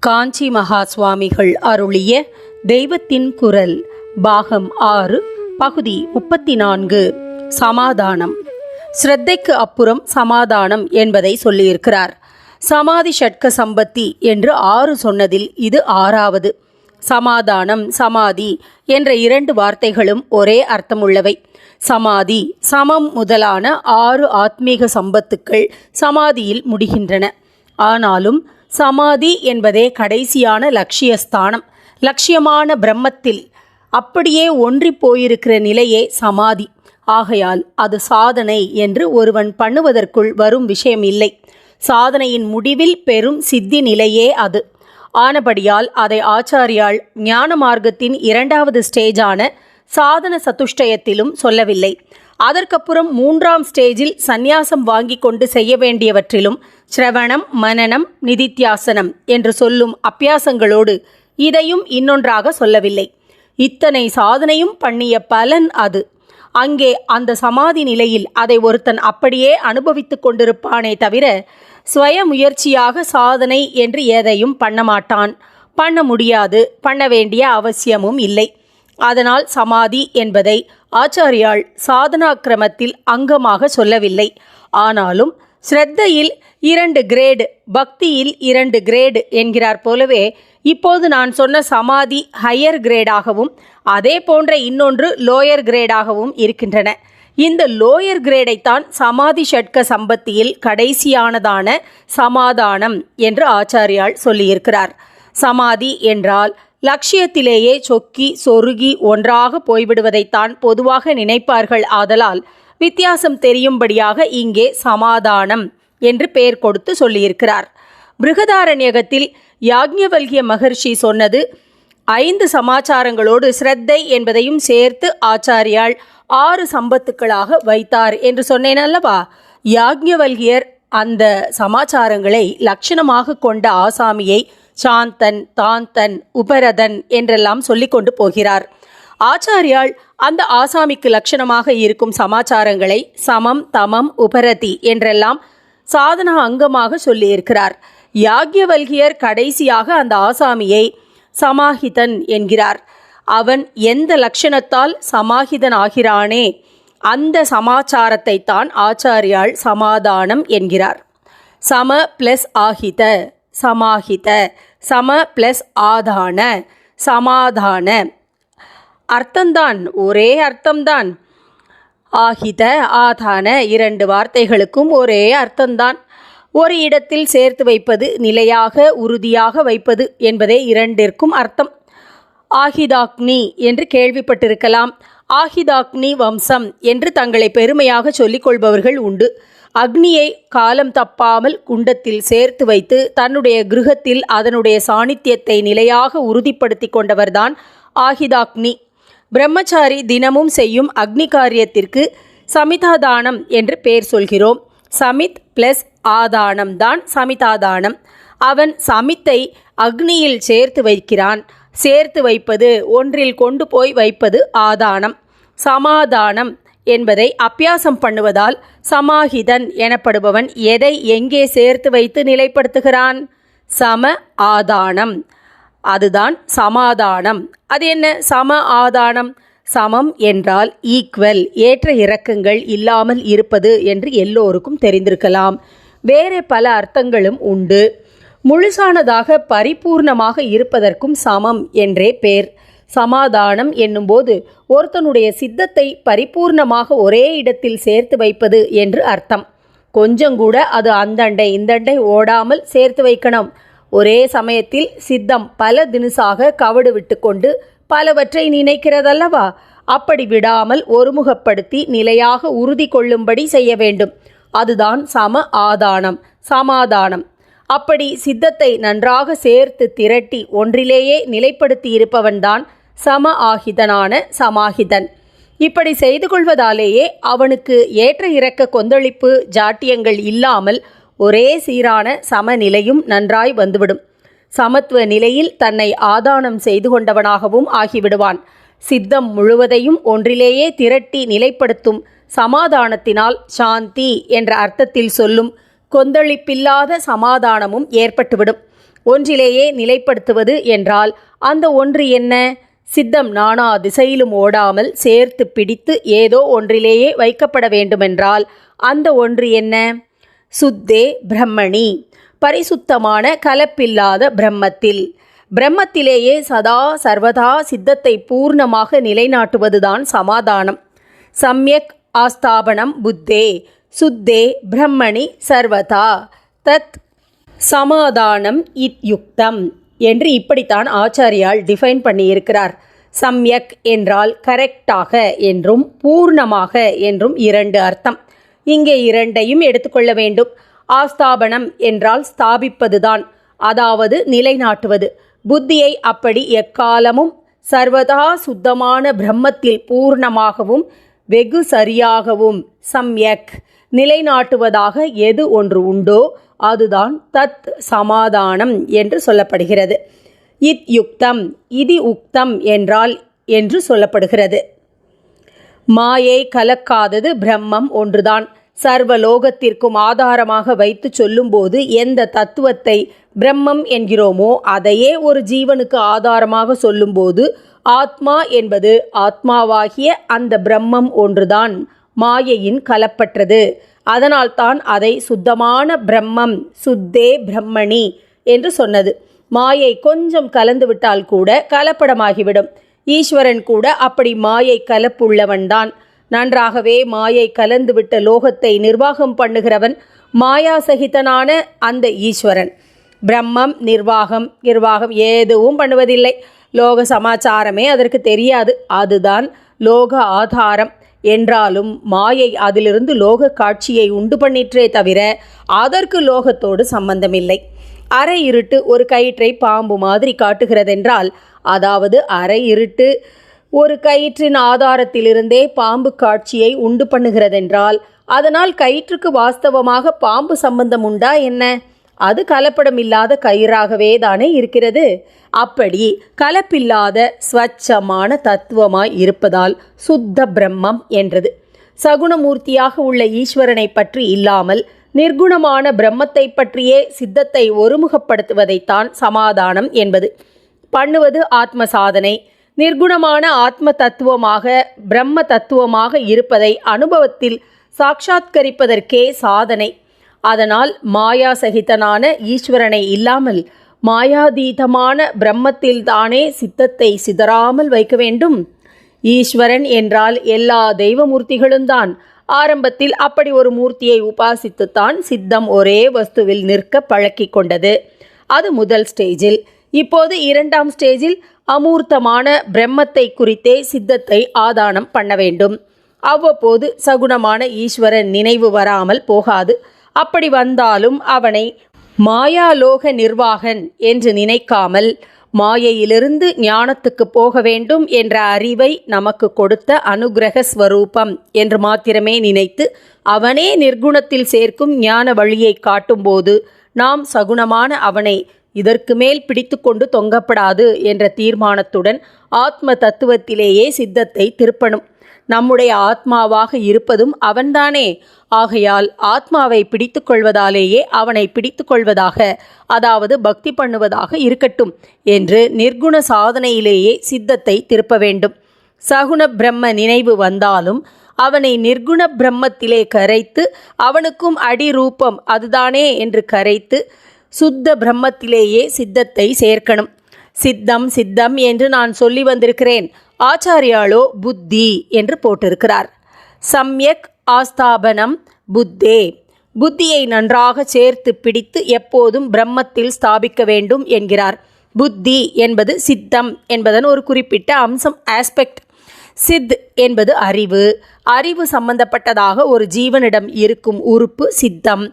காஞ்சி மகா சுவாமிகள் அருளிய தெய்வத்தின் குரல் பாகம் ஆறு பகுதி முப்பத்தி நான்கு சமாதானம். ஸ்ரத்தைக்கு அப்புறம் சமாதானம் என்பதை சொல்லியிருக்கிறார். சமாதி ஷட்க சம்பத்தி என்று ஆறு சொன்னதில் இது ஆறாவது. சமாதானம் சமாதி என்ற இரண்டு வார்த்தைகளும் ஒரே அர்த்தமுள்ளவை. சமாதி சமம் முதலான ஆறு ஆத்மீக சம்பத்துக்கள் சமாதியில் முடிகின்றன. ஆனாலும் சமாதி என்பதே கடைசியான லட்சியஸ்தானம். லட்சியமான பிரம்மத்தில் அப்படியே ஒன்றி போயிருக்கிற நிலையே சமாதி. ஆகையால் அது சாதனை என்று ஒருவன் பண்ணுவதற்குள் வரும் விஷயம் இல்லை. சாதனையின் முடிவில் பெறும் சித்தி நிலையே அது. ஆனபடியால் அதை ஆச்சாரியால் ஞான மார்க்கத்தின் இரண்டாவது ஸ்டேஜான சாதன சதுஷ்டயத்திலும் சொல்லவில்லை. அதற்கப்புறம் மூன்றாம் ஸ்டேஜில் சந்நியாசம் வாங்கி கொண்டு செய்ய வேண்டியவற்றிலும் சிரவணம் மனனம் நிதித்தியாசனம் என்று சொல்லும் அப்பியாசங்களோடு இதையும் இன்னொன்றாக சொல்லவில்லை. இத்தனை சாதனையும் பண்ணிய பலன் அது. அங்கே அந்த சமாதி நிலையில் அதை ஒருத்தன் அப்படியே அனுபவித்துக் கொண்டிருப்பானே தவிர சுய முயற்சியாக சாதனை என்று எதையும் பண்ண மாட்டான். பண்ண முடியாது பண்ண வேண்டிய அவசியமும் இல்லை. அதனால் சமாதி என்பதை ஆச்சாரியால் சாதனா கிரமத்தில் அங்கமாக சொல்லவில்லை. ஆனாலும் ஸ்ரத்தையில் இரண்டு கிரேடு பக்தியில் இரண்டு கிரேடு என்கிறார் போலவே இப்போது நான் சொன்ன சமாதி ஹையர் கிரேடாகவும் அதே போன்ற இன்னொன்று லோயர் கிரேடாகவும் இருக்கின்றன. இந்த லோயர் கிரேடைத்தான் சமாதி ஷட்க சம்பத்தியில் கடைசியானதான சமாதானம் என்று ஆச்சாரியால் சொல்லியிருக்கிறார். சமாதி என்றால் லட்சியத்திலேயே சொக்கி சொருகி ஒன்றாக போய்விடுவதைத்தான் பொதுவாக நினைப்பார்கள். ஆதலால் வித்தியாசம் தெரியும்படியாக இங்கே சமாதானம் என்று பெயர் கொடுத்து சொல்லியிருக்கிறார். பிருகதாரண்யகத்தில் யாக்ஞவல்கிய மகர்ஷி சொன்னது ஐந்து சமாச்சாரங்களோடு ஸ்ரத்தை என்பதையும் சேர்த்து ஆச்சாரியால் ஆறு சம்பத்துக்களாக வைத்தார் என்று சொன்னேன் அல்லவா? யாக்ஞவல்கியர் அந்த சமாச்சாரங்களை லட்சணமாக கொண்ட ஆசாமியை சாந்தன் தாந்தன் உபரதன் என்றெல்லாம் சொல்லிக்கொண்டு போகிறார். ஆச்சாரியால் அந்த ஆசாமிக்கு லட்சணமாக இருக்கும் சமாச்சாரங்களை சமம் தமம் உபரதி என்றெல்லாம் சாதனா அங்கமாக சொல்லியிருக்கிறார். யாக்யவல்கியர் கடைசியாக அந்த ஆசாமியை சமாஹிதன் என்கிறார். அவன் எந்த லட்சணத்தால் சமாஹிதன் ஆகிறானே அந்த சமாச்சாரத்தை தான் ஆச்சாரியால் சமாதானம் என்கிறார். சம பிளஸ் ஆகித சமாஹித சம பிளஸ் ஆதான சமாதான அர்த்தம்தான் ஒரே அர்த்தம்தான். ஆகித ஆதான இரண்டு வார்த்தைகளுக்கும் ஒரே அர்த்தம்தான். ஒரு இடத்தில் சேர்த்து வைப்பது நிலையாக உறுதியாக வைப்பது என்பதே இரண்டிற்கும் அர்த்தம். ஆஹிதாக்னி என்று கேள்விப்பட்டிருக்கலாம். ஆஹிதாக்னி வம்சம் என்று தங்களை பெருமையாக சொல்லிக்கொள்பவர்கள் உண்டு. அக்னியை காலம் தப்பாமல் குண்டத்தில் சேர்த்து வைத்து தன்னுடைய கிருகத்தில் அதனுடைய சாணித்தியத்தை நிலையாக உறுதிப்படுத்தி கொண்டவர்தான் ஆஹிதாக்னி பிரம்மச்சாரி தினமும் செய்யும் அக்னி காரியத்திற்கு சமிதாதானம் என்று பெயர் சொல்கிறோம். சமித் பிளஸ் ஆதானம் தான் சமிதாதானம். அவன் சமித்தை அக்னியில் சேர்த்து வைக்கிறான். சேர்த்து வைப்பது ஒன்றில் கொண்டு போய் வைப்பது ஆதானம். சமாதானம் என்பதை அப்பியாசம் பண்ணுவதால் சமாஹிதன் எனப்படுபவன் எதை எங்கே சேர்த்து வைத்து நிலைப்படுத்துகிறான்? சம ஆதானம். அதுதான் சமாதானம். அது என்ன? சம ஆதானம். சமம் என்றால் ஈக்குவல் ஏற்ற இறக்கங்கள் இல்லாமல் இருப்பது என்று எல்லோருக்கும் தெரிந்திருக்கலாம். வேறு பல அர்த்தங்களும் உண்டு. முழுசானதாக பரிபூர்ணமாக இருப்பதற்கும் சமம் என்றே பேர். சமாதானம் என்னும்போது ஒருத்தனுடைய சித்தத்தை பரிபூர்ணமாக ஒரே இடத்தில் சேர்த்து வைப்பது என்று அர்த்தம். கொஞ்சம் கூட அது அந்தண்டை இந்தண்டை ஓடாமல் சேர்த்து வைக்கணும். ஒரே சமயத்தில் சித்தம் பல தினுசாக கவடு விட்டுக்கொண்டு பலவற்றை நினைக்கிறதல்லவா? அப்படி விடாமல் ஒருமுகப்படுத்தி நிலையாக உறுதி கொள்ளும்படி செய்ய வேண்டும். அதுதான் சம ஆதானம் சமாதானம். அப்படி சித்தத்தை நன்றாக சேர்த்து திரட்டி ஒன்றிலேயே நிலைப்படுத்தி இருப்பவன்தான் சம ஆகிதனான சமாஹிதன் இப்படி செய்து கொள்வதாலேயே அவனுக்கு ஏற்ற இறக்க கொந்தளிப்பு ஜாட்டியங்கள் இல்லாமல் ஒரே சீரான சமநிலையும் நன்றாய் வந்துவிடும். சமத்துவ நிலையில் தன்னை ஆதானம் செய்து கொண்டவனாகவும் ஆகிவிடுவான். சித்தம் முழுவதையும் ஒன்றிலேயே திரட்டி நிலைப்படுத்தும் சமாதானத்தினால் சாந்தி என்ற அர்த்தத்தில் சொல்லும் கொந்தளிப்பில்லாத சமாதானமும் ஏற்பட்டுவிடும். ஒன்றிலேயே நிலைப்படுத்துவது என்றால் அந்த ஒன்று என்ன? சித்தம் நானா திசையிலும் ஓடாமல் சேர்த்து பிடித்து ஏதோ ஒன்றிலேயே வைக்கப்பட வேண்டுமென்றால் அந்த ஒன்று என்ன? சுத்தே பிரம்மணி. பரிசுத்தமான கலப்பில்லாத பிரம்மத்தில். பிரம்மத்திலேயே சதா சர்வதா சித்தத்தை பூர்ணமாக நிலைநாட்டுவதுதான் சமாதானம். சம்யக் ஆஸ்தாபனம் புத்தே. சுத்தே பிரம்மணி சர்வதா. தத் சமாதானம் இத்யுக்தம் என்று இப்படித்தான் ஆச்சாரியால் டிஃபைன் பண்ணியிருக்கிறார். சம்யக் என்றால் கரெக்டாக என்றும் பூர்ணமாக என்றும் இரண்டு அர்த்தம். இங்கே இரண்டையும் எடுத்துக்கொள்ள வேண்டும். ஆஸ்தாபனம் என்றால் ஸ்தாபிப்பதுதான் அதாவது நிலைநாட்டுவது. புத்தியை அப்படி எக்காலமும் சர்வதா சுத்தமான பிரம்மத்தில் பூர்ணமாகவும் வெகு சரியாகவும் சம்யக் நிலைநாட்டுவதாக எது ஒன்று உண்டோ அதுதான் தத் சமாதானம் என்று சொல்லப்படுகிறது. இத் யுக்தம் இதி உக்தம் என்றால் என்று சொல்லப்படுகிறது. மாயை கலக்காதது பிரம்மம் ஒன்றுதான். சர்வ லோகத்திற்கும் ஆதாரமாக வைத்து சொல்லும்போது எந்த தத்துவத்தை பிரம்மம் என்கிறோமோ அதையே ஒரு ஜீவனுக்கு ஆதாரமாக சொல்லும்போது ஆத்மா என்பது ஆத்மாவாகிய அந்த பிரம்மம் ஒன்றுதான் மாயையின் கலப்பற்றது. அதனால்தான் அதை சுத்தமான பிரம்மம் சுத்தே பிரம்மணி என்று சொன்னது. மாயை கொஞ்சம் கலந்துவிட்டால் கூட கலப்படமாகிவிடும். ஈஸ்வரன் கூட அப்படி மாயை கலப்புள்ளவன்தான். நன்றாகவே மாயை கலந்துவிட்ட லோகத்தை நிர்வாகம் பண்ணுகிறவன் மாயா சகிதனான அந்த ஈஸ்வரன். பிரம்மம் நிர்வாகம் நிர்வாகம் எதுவும் பண்ணுவதில்லை. லோக சமாச்சாரமே அதற்கு தெரியாது. அதுதான் லோக ஆதாரம். என்றாலும் மாயை அதிலிருந்து லோக காட்சியை உண்டு பண்ணிற்றே தவிர அதற்கு லோகத்தோடு சம்பந்தமில்லை. அரை இருட்டு ஒரு கயிற்றை பாம்பு மாதிரி காட்டுகிறதென்றால் அதாவது அரை இருட்டு. ஒரு கயிற்றின் ஆதாரத்திலிருந்தே பாம்பு காட்சியை உண்டு பண்ணுகிறதென்றால் அதனால் கயிற்றுக்கு வாஸ்தவமாக பாம்பு சம்பந்தம் உண்டா என்ன? அது கலப்படமில்லாத கயிறாகவே தானே இருக்கிறது. அப்படி கலப்பில்லாத ஸ்வச்சமான தத்துவமாய் இருப்பதால் சுத்த பிரம்மம் என்றது. சகுணமூர்த்தியாக உள்ள ஈஸ்வரனை பற்றி இல்லாமல் நிர்குணமான பிரம்மத்தை பற்றியே சித்தத்தை ஒருமுகப்படுத்துவதைத்தான் சமாதானம் என்பது. பண்ணுவது ஆத்ம சாதனை நிர்குணமான ஆத்ம தத்துவமாக பிரம்ம தத்துவமாக இருப்பதை அனுபவத்தில் சாட்சாத்கரிப்பதற்கே சாதனை. அதனால் மாயா சகிதனான ஈஸ்வரனை இல்லாமல் மாயாதீதமான பிரம்மத்தில்தானே சித்தத்தை சிதறாமல் வைக்க வேண்டும்? ஈஸ்வரன் என்றால் எல்லா தெய்வமூர்த்திகளும் தான் ஆரம்பத்தில் அப்படி ஒரு மூர்த்தியை உபாசித்துத்தான் சித்தம் ஒரே வஸ்துவில் நிற்க பழக்கிக் கொண்டது. அது முதல் ஸ்டேஜில். இப்போது இரண்டாம் ஸ்டேஜில் அமூர்த்தமான பிரம்மத்தை குறித்தே சித்தத்தை ஆதானம் பண்ண வேண்டும். அவ்வப்போது சகுணமான ஈஸ்வரன் நினைவு வராமல் போகாது. அப்படி வந்தாலும் அவனை மாயாலோக நிர்வாகன் என்று நினைக்காமல் மாயையிலிருந்து ஞானத்துக்கு போக வேண்டும் என்ற அறிவை நமக்கு கொடுத்த அனுகிரக ஸ்வரூபம் என்று மாத்திரமே நினைத்து அவனே நிர்குணத்தில் சேர்க்கும் ஞான வழியை காட்டும்போது நாம் சகுணமான அவனை இதற்கு மேல் பிடித்து கொண்டு தொங்கப்படாது என்ற தீர்மானத்துடன் ஆத்ம தத்துவத்திலேயே சித்தத்தை திருப்பணும். நம்முடைய ஆத்மாவாக இருப்பதும் அவன்தானே. ஆகையால் ஆத்மாவை பிடித்து கொள்வதாலேயே அவனை பிடித்து கொள்வதாக அதாவது பக்தி பண்ணுவதாக இருக்கட்டும் என்று நிர்குண சாதனையிலேயே சித்தத்தை திருப்ப வேண்டும். சகுண பிரம்ம நினைவு வந்தாலும் அவனை நிர்குண பிரம்மத்திலே கரைத்து அவனுக்கும் அடிரூபம் அதுதானே என்று கரைத்து சுத்த பிரம்மத்திலேயே சித்தத்தை சேர்க்கணும். சித்தம் சித்தம் என்று நான் சொல்லி வந்திருக்கிறேன். ஆச்சாரியாலோ புத்தி என்று போட்டிருக்கிறார். சம்யக் ஆஸ்தாபனம் புத்தே புத்தியை நன்றாக சேர்த்து பிடித்து எப்போதும் பிரம்மத்தில் ஸ்தாபிக்க வேண்டும் என்கிறார். புத்தி என்பது சித்தம் என்பதன் ஒரு குறிப்பிட்ட அம்சம் ஆஸ்பெக்ட் சித் என்பது அறிவு அறிவு சம்பந்தப்பட்டதாக ஒரு ஜீவனிடம் இருக்கும் உறுப்பு சித்தம்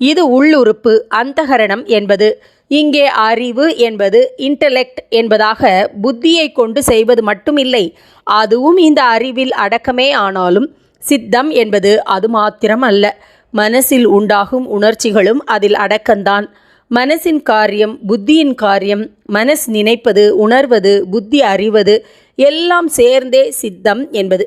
இது உள்ளுறுப்பு அந்தகரணம் என்பது. இங்கே அறிவு என்பது இன்டலெக்ட் என்பதாக புத்தியை கொண்டு செய்வது மட்டுமில்லை. அதுவும் இந்த அறிவில் அடக்கமே ஆனாலும் சித்தம் என்பது அது மாத்திரம் அல்ல மனசில் உண்டாகும் உணர்ச்சிகளும் அதில் அடக்கந்தான் மனசின் காரியம் புத்தியின் காரியம். மனஸ் நினைப்பது உணர்வது புத்தி அறிவது எல்லாம் சேர்ந்தே சித்தம் என்பது.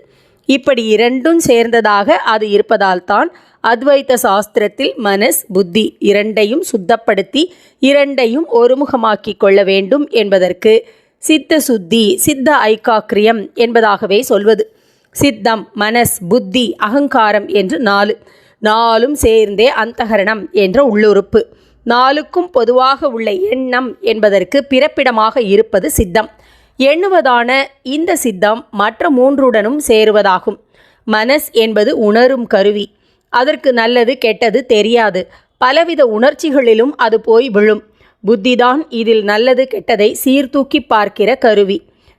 இப்படி இரண்டும் சேர்ந்ததாக அது இருப்பதால்தான் அத்வைத சாஸ்திரத்தில் மனஸ் புத்தி இரண்டையும் சுத்தப்படுத்தி இரண்டையும் ஒருமுகமாக்கிக் கொள்ள வேண்டும் என்பதற்கு சித்த சுத்தி சித்த ஐக்காக்கிரியம் என்பதாகவே சொல்வது. சித்தம் மனஸ் புத்தி அகங்காரம் என்று நாலு. நாலும் சேர்ந்தே அந்தகரணம் என்ற உள்ளுறுப்பு. நாலுக்கும் பொதுவாக உள்ள எண்ணம் என்பதற்கு பிறப்பிடமாக இருப்பது சித்தம். எண்ணுவதான இந்த சித்தம் மற்ற மூன்றுடனும் சேருவதாகும். மனஸ் என்பது உணரும் கருவி. அதற்கு நல்லது கெட்டது தெரியாது. பலவித உணர்ச்சிகளிலும் அது போய் விழும். புத்திதான் இதில் நல்லது கெட்டதை சீர்தூக்கி பார்க்கிற கருவி.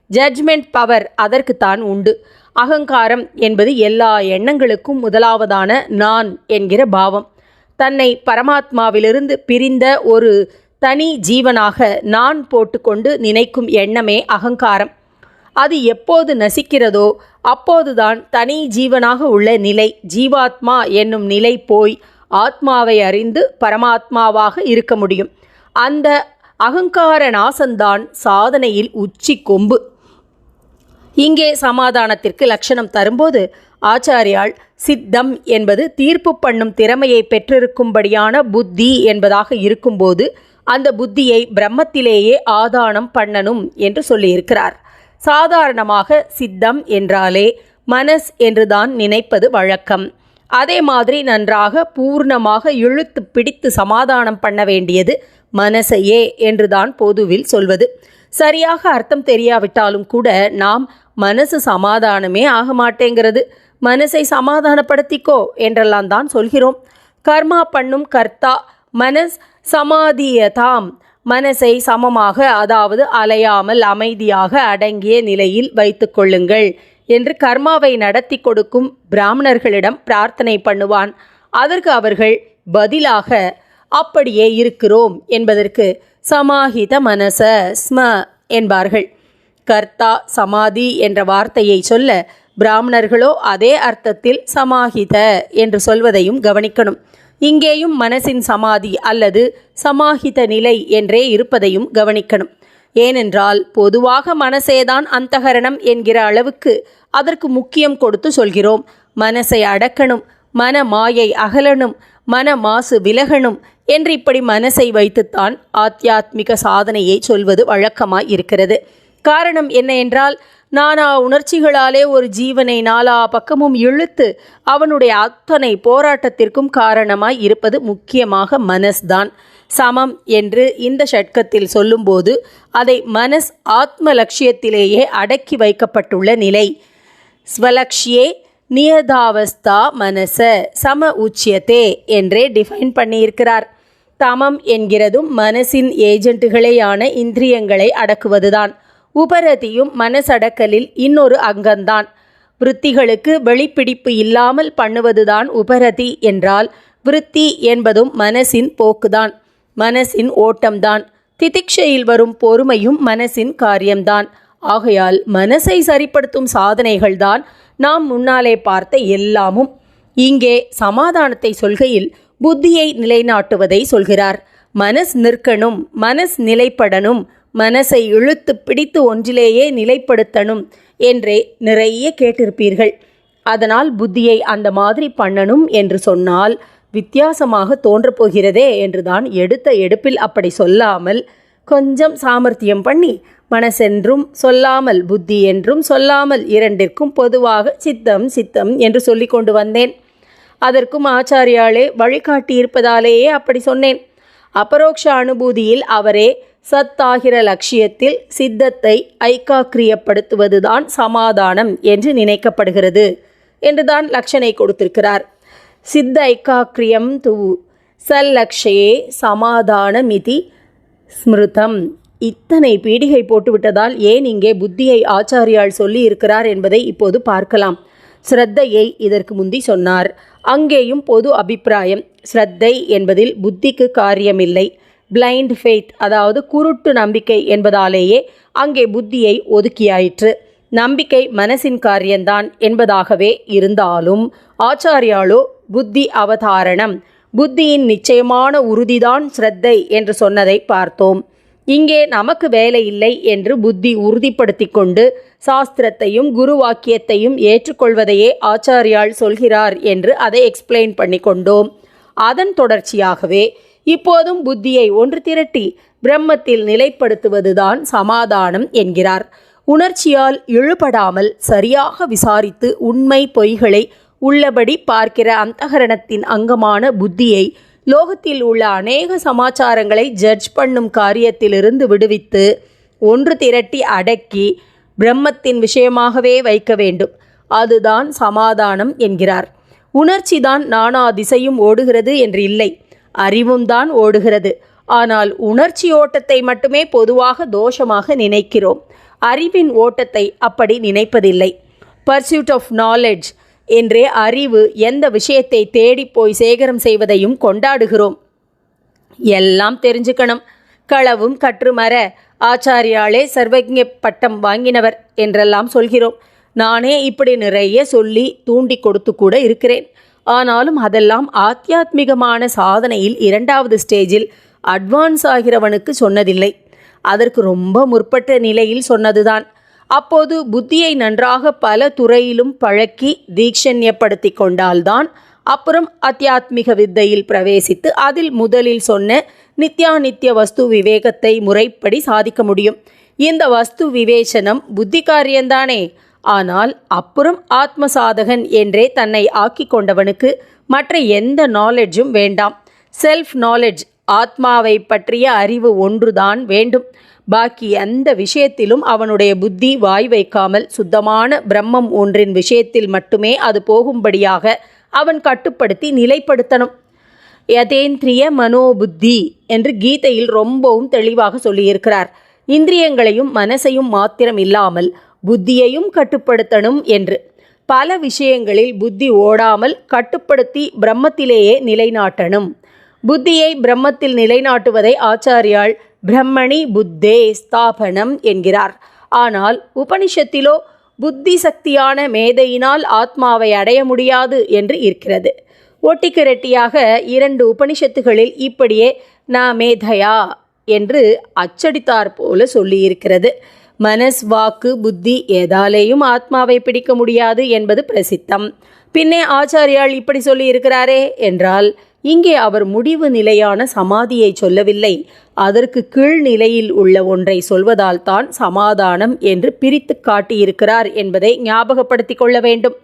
ஜட்ஜ்மெண்ட் பவர் அதற்குத்தான் உண்டு. அகங்காரம் என்பது எல்லா எண்ணங்களுக்கும் முதலாவதான நான் என்கிற பாவம். தன்னை பரமாத்மாவிலிருந்து பிரிந்த ஒரு தனி ஜீவனாக நான் போட்டுக்கொண்டு நினைக்கும் எண்ணமே அகங்காரம். அது எப்போது நசிக்கிறதோ அப்போதுதான் தனி ஜீவனாக உள்ள நிலை ஜீவாத்மா என்னும் நிலை போய் ஆத்மாவை அறிந்து பரமாத்மாவாக இருக்க முடியும். அந்த அகங்கார நாசந்தான் சாதனையில் உச்சி கொம்பு. இங்கே சமாதானத்திற்கு லட்சணம் தரும்போது ஆச்சாரியால் சித்தம் என்பது தீர்ப்பு பண்ணும் திறமையை பெற்றிருக்கும்படியான புத்தி என்பதாக இருக்கும்போது அந்த புத்தியை பிரம்மத்திலேயே ஆதானம் பண்ணணும் என்று சொல்லியிருக்கிறார். சாதாரணமாக சித்தம் என்றாலே மனஸ் என்றுதான் நினைப்பது வழக்கம். அதே மாதிரி நன்றாக பூர்ணமாக இழுத்து பிடித்து சமாதானம் பண்ண வேண்டியது மனசையே என்றுதான் பொதுவில் சொல்வது. சரியாக அர்த்தம் தெரியாவிட்டாலும் கூட நாம் மனசு சமாதானமே ஆக மாட்டேங்கிறது. மனசை சமாதானப்படுத்திக்கோ என்றெல்லாம் தான் சொல்கிறோம். கர்மா பண்ணும் கர்த்தா மனஸ் சமாதியதாம். மனசை சமமாக அதாவது அலையாமல் அமைதியாக அடங்கிய நிலையில் வைத்து கொள்ளுங்கள் என்று கர்மாவை நடத்தி கொடுக்கும் பிராமணர்களிடம் பிரார்த்தனை பண்ணுவான். அதற்கு அவர்கள் பதிலாக அப்படியே இருக்கிறோம் என்பதற்கு சமாஹித மனச ஸ்ம என்பார்கள். கர்த்தா சமாதி என்ற வார்த்தையை சொல்ல பிராமணர்களோ அதே அர்த்தத்தில் சமாஹித என்று சொல்வதையும் கவனிக்கணும். இங்கேயும் மனசின் சமாதி அல்லது சமாஹித நிலை என்றே இருப்பதையும் கவனிக்கணும். ஏனென்றால் பொதுவாக மனசேதான் அந்தகரணம் என்கிற அளவுக்கு அதற்கு முக்கியம் கொடுத்து சொல்கிறோம். மனசை அடக்கணும் மன மாயை அகலணும் மன மாசு விலகணும் என்று இப்படி மனசை வைத்துத்தான் ஆத்தியாத்மிக சாதனையை சொல்வது வழக்கமாய் இருக்கிறது. காரணம் என்ன என்றால் நானா உணர்ச்சிகளாலே ஒரு ஜீவனை நாலா பக்கமும் இழுத்து அவனுடைய அத்தனை போராட்டத்திற்கும் காரணமாய் இருப்பது முக்கியமாக மனஸ்தான். சமம் என்று இந்த ஷட்கத்தில் சொல்லும்போது அதை மனஸ் ஆத்ம லட்சியத்திலேயே அடக்கி வைக்கப்பட்டுள்ள நிலை. ஸ்வலக்ஷியே நியதாவஸ்தா மனச சம உச்சியத்தே என்றே டிஃபைன் பண்ணியிருக்கிறார். தமம் என்கிறதும் மனசின் ஏஜென்ட்டுகளேயான இந்திரியங்களை அடக்குவதுதான். உபரதியும் மனசடக்கலில் இன்னொரு அங்கம்தான் விருத்திகளுக்கு வெளிப்பிடிப்பு இல்லாமல் பண்ணுவதுதான் உபரதி என்றால் விருத்தி என்பதும் மனசின் போக்குதான் மனசின் ஓட்டம்தான். திதிக்ஷையில் வரும் பொறுமையும் மனசின் காரியம்தான். ஆகையால் மனசை சரிப்படுத்தும் சாதனைகள்தான் நாம் முன்னாலே பார்த்த எல்லாமும். இங்கே சமாதானத்தை சொல்கையில் புத்தியை நிலைநாட்டுவதை சொல்கிறார். மனஸ் நிற்கணும் மனஸ் நிலைப்படணும் மனசை இழுத்து பிடித்து ஒன்றிலேயே நிலைப்படுத்தணும் என்றே நிறைய கேட்டிருப்பீர்கள். அதனால் புத்தியை அந்த மாதிரி பண்ணணும் என்று சொன்னால் வித்தியாசமாக தோன்றப்போகிறதே என்றுதான் எடுத்த எடுப்பில் அப்படி சொல்லாமல் கொஞ்சம் சாமர்த்தியம் பண்ணி மனசென்றும் சொல்லாமல் புத்தி என்றும் சொல்லாமல் இரண்டிற்கும் பொதுவாக சித்தம் சித்தம் என்று சொல்லி கொண்டு வந்தேன். அதற்கும் ஆச்சாரியாலே வழிகாட்டியிருப்பதாலேயே அப்படி சொன்னேன். அபரோக்ஷ அனுபூதியில் அவரே சத்தாகிற லட்சியத்தில் சித்தத்தை ஐக்காக்கிரியப்படுத்துவதுதான் சமாதானம் என்று நினைக்கப்படுகிறது என்றுதான் லக்ஷனை கொடுத்திருக்கிறார். சித்த ஐக்காக்கிரியம் து சல்லக்ஷயே சமாதானமிதி ஸ்மிருதம். இத்தனை பீடிகை போட்டுவிட்டதால் ஏன் இங்கே புத்தியை ஆச்சாரியால் சொல்லி இருக்கிறார் என்பதை இப்போது பார்க்கலாம். ஸ்ரத்தையை இதற்கு முந்தி சொன்னார். அங்கேயும் பொது அபிப்பிராயம் ஸ்ரத்தை என்பதில் புத்திக்கு காரியமில்லை. பிளைண்ட் ஃபெய்த் அதாவது குருட்டு நம்பிக்கை என்பதாலேயே அங்கே புத்தியை ஒதுக்கியாயிற்று. நம்பிக்கை மனசின் காரியம்தான் என்பதாகவே இருந்தாலும் ஆச்சாரியாலோ புத்தி அவதாரணம் புத்தியின் நிச்சயமான உறுதிதான் ஸ்ரத்தை என்று சொன்னதை பார்த்தோம். இங்கே நமக்கு வேலை இல்லை என்று புத்தி உறுதிப்படுத்தி கொண்டு சாஸ்திரத்தையும் குரு வாக்கியத்தையும் ஏற்றுக்கொள்வதையே ஆச்சாரியால் சொல்கிறார் என்று அதை எக்ஸ்பிளைன் பண்ணி கொண்டோம். அதன் தொடர்ச்சியாகவே இப்போதும் புத்தியை ஒன்று திரட்டி பிரம்மத்தில் நிலைப்படுத்துவதுதான் சமாதானம் என்கிறார். உணர்ச்சியால் இழுபடாமல் சரியாக விசாரித்து உண்மை பொய்களை உள்ளபடி பார்க்கிற அந்தகரணத்தின் அங்கமான புத்தியை லோகத்தில் உள்ள அநேக சமாச்சாரங்களை ஜட்ஜ் பண்ணும் காரியத்திலிருந்து விடுவித்து ஒன்று திரட்டி அடக்கி பிரம்மத்தின் விஷயமாகவே வைக்க வேண்டும். அதுதான் சமாதானம் என்கிறார். உணர்ச்சிதான் நானா திசையும் ஓடுகிறது என்று இல்லை. அறிவும் தான் ஓடுகிறது. ஆனால் உணர்ச்சி ஓட்டத்தை மட்டுமே பொதுவாக தோஷமாக நினைக்கிறோம். அறிவின் ஓட்டத்தை அப்படி நினைப்பதில்லை. பர்சியூட் ஆஃப் நாலெட்ஜ் என்றே அறிவு எந்த விஷயத்தை தேடி போய் சேகரம் செய்வதையும் கொண்டாடுகிறோம். எல்லாம் தெரிஞ்சுக்கணும். களவும் கற்றுமர ஆச்சாரியாலே சர்வஜ பட்டம் வாங்கினவர் என்றெல்லாம் சொல்கிறோம். நானே இப்படி நிறைய சொல்லி தூண்டி கொடுத்து கூட இருக்கிறேன். ஆனாலும் அதெல்லாம் ஆத்தியாத்மிகமான சாதனையில் இரண்டாவது ஸ்டேஜில் அட்வான்ஸ் ஆகிறவனுக்கு சொன்னதில்லை. அதற்கு ரொம்ப முற்பட்ட நிலையில் சொன்னதுதான். அப்போது புத்தியை நன்றாக பல துறையிலும் பழக்கி தீக்ஷண்யப்படுத்தி கொண்டால்தான் அப்புறம் அத்தியாத்மிக வித்தையில் பிரவேசித்து அதில் முதலில் சொன்ன நித்யாநித்திய வஸ்து விவேகத்தை முறைப்படி சாதிக்க முடியும். இந்த வஸ்து விவேச்சனம் புத்தி காரியந்தானே ஆனால் அப்புறம் ஆத்ம சாதகன் என்றே தன்னை ஆக்கி கொண்டவனுக்கு மற்ற எந்த நாலெட்ஜும் வேண்டாம். செல்ஃப் நாலெட்ஜ் ஆத்மாவை பற்றிய அறிவு ஒன்றுதான் வேண்டும். பாக்கி எந்த விஷயத்திலும் அவனுடைய புத்தி வாய் வைக்காமல் சுத்தமான பிரம்மம் ஒன்றின் விஷயத்தில் மட்டுமே அது போகும்படியாக அவன் கட்டுப்படுத்தி நிலைப்படுத்தணும். யதேந்திரிய மனோபுத்தி என்று கீதையில் ரொம்பவும் தெளிவாக சொல்லியிருக்கிறார். இந்திரியங்களையும் மனசையும் மாத்திரம் இல்லாமல் புத்தியையும் கட்டுப்படுத்தணும் என்று. பல விஷயங்களில் புத்தி ஓடாமல் கட்டுப்படுத்தி பிரம்மத்திலேயே நிலைநாட்டணும். புத்தியை பிரம்மத்தில் நிலைநாட்டுவதை ஆச்சாரியால் பிரம்மணி புத்தே ஸ்தாபனம் என்கிறார். ஆனால் உபனிஷத்திலோ புத்தி சக்தியான மேதையினால் ஆத்மாவை அடைய முடியாது என்று இருக்கிறது. ஒட்டிக்கிரட்டியாக இரண்டு உபனிஷத்துகளில் இப்படியே நா மேதையா என்று அச்சடித்தார் போல சொல்லியிருக்கிறது. மனஸ் வாக்கு புத்தி ஏதாலேயும் ஆத்மாவை பிடிக்க முடியாது என்பது பிரசித்தம். பின்னே ஆச்சாரியால் இப்படி சொல்லி இருக்கிறாரே என்றால் இங்கே அவர் முடிவு நிலையான சமாதியை சொல்லவில்லை. அதற்கு கீழ் நிலையில் உள்ள ஒன்றை சொல்வதால் தான் சமாதானம் என்று பிரித்து காட்டியிருக்கிறார் என்பதை ஞாபகப்படுத்தி கொள்ள வேண்டும்.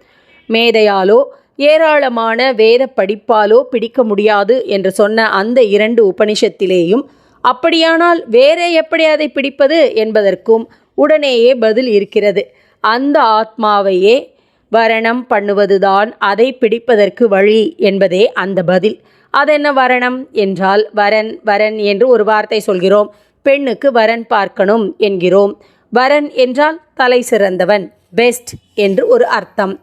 மேதையாலோ ஏராளமான வேத படிப்பாலோ பிடிக்க முடியாது என்று சொன்ன அந்த இரண்டு உபனிஷத்திலேயும் அப்படியானால் வேற எப்படி அதை பிடிப்பது என்பதற்கும் உடனேயே பதில் இருக்கிறது. அந்த ஆத்மாவையே வரணம் பண்ணுவதுதான் அதை பிடிப்பதற்கு வழி என்பதே அந்த பதில். அதென்ன வரணம்? என்றால் வரன் வரன் என்று ஒரு வார்த்தை சொல்கிறோம். பெண்ணுக்கு வரன் பார்க்கணும் என்கிறோம். வரன் என்றால் தலை சிறந்தவன் பெஸ்ட் என்று ஒரு அர்த்தம்.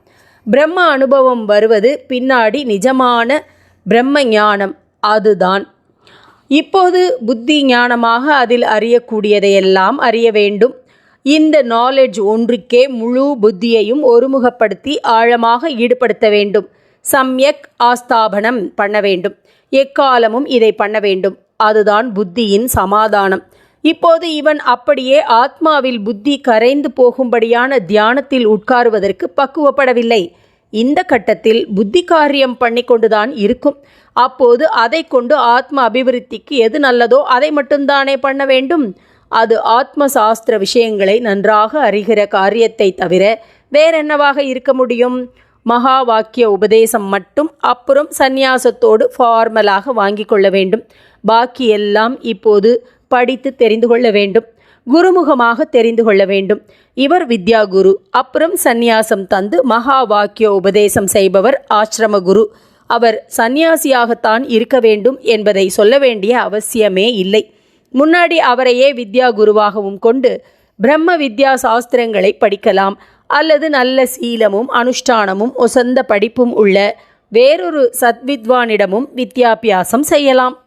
பிரம்ம அனுபவம் வருவது பின்னாடி நிஜமான பிரம்ம ஞானம் அதுதான். இப்போது புத்தி ஞானமாக அதில் அறியக்கூடியதையெல்லாம் அறிய வேண்டும். இந்த நாலெட்ஜ் ஒன்றுக்கே முழு புத்தியையும் ஒருமுகப்படுத்தி ஆழமாக ஈடுபடுத்த வேண்டும். சம்யக் ஆஸ்தாபனம் பண்ண வேண்டும். எக்காலமும் இதை பண்ண வேண்டும். அதுதான் புத்தியின் சமாதானம். இப்போது இவன் அப்படியே ஆத்மாவில் புத்தி கரைந்து போகும்படியான தியானத்தில் உட்காருவதற்கு பக்குவப்படவில்லை. இந்த கட்டத்தில் புத்தி காரியம் பண்ணி கொண்டுதான் இருக்கும். அப்போது அதை கொண்டு ஆத்ம அபிவிருத்திக்கு எது நல்லதோ அதை மட்டும்தானே பண்ண வேண்டும். அது ஆத்ம சாஸ்திர விஷயங்களை நன்றாக அறிகிற காரியத்தை தவிர வேறென்னவாக இருக்க முடியும்? மகா வாக்கிய உபதேசம் மட்டும் அப்புறம் சந்நியாசத்தோடு ஃபார்மலாக வாங்கி கொள்ள வேண்டும். பாக்கி எல்லாம் இப்போது படித்து தெரிந்து கொள்ள வேண்டும். குருமுகமாக தெரிந்து கொள்ள வேண்டும். இவர் வித்யா குரு அப்புறம் சந்நியாசம் தந்து மகா வாக்கிய உபதேசம் செய்பவர் ஆசிரம குரு. அவர் சந்நியாசியாகத்தான் இருக்க வேண்டும் என்பதை சொல்ல வேண்டிய அவசியமே இல்லை. முன்னாடி அவரையே வித்யா குருவாகவும் கொண்டு பிரம்ம வித்யா சாஸ்திரங்களை படிக்கலாம். அல்லது நல்ல சீலமும் அனுஷ்டானமும் ஒசந்த படிப்பும் உள்ள வேறொரு சத்வித்வானிடமும் வித்யாபியாசம் செய்யலாம்.